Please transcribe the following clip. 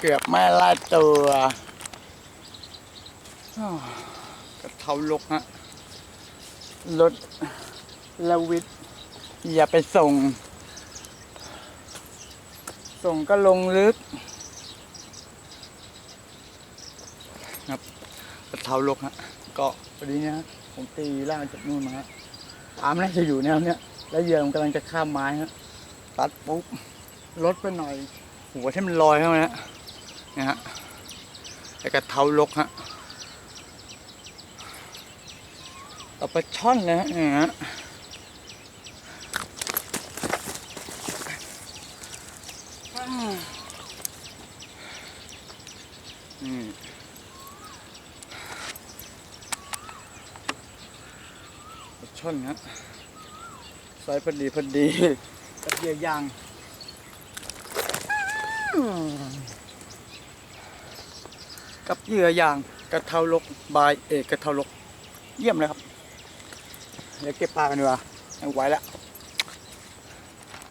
เกือบไม่ไล่ตัวอ้าวกระเทาลกฮะรถละวิทย์อย่าไปส่ง ส่งก็ลงลึก ครับกระเทาลกฮะก็พอดีนะฮะผมตีล่างจากนู่นมาฮะปลามันน่าจะอยู่แนวเนี้ยแล้วเหยื่อมันกำลังจะข้ามไม้ฮะตัดปุ๊บลดไปหน่อย หัวที่มันลอยเข้ามานะ นะฮะไอ้กระเท้าลกฮะเอาไปลาช่อนนะฮะเนี่ยฮะปลาช่อนฮะไซส์พอดีพอดีกับเหยื่อยาง กับเหยื่ออย่างกระเทาลกบายเอกกระเทาลก เยี่ยมเลยครับ เดี๋ยวเก็บปลากันดีกว่าไม่ไหวแล้ว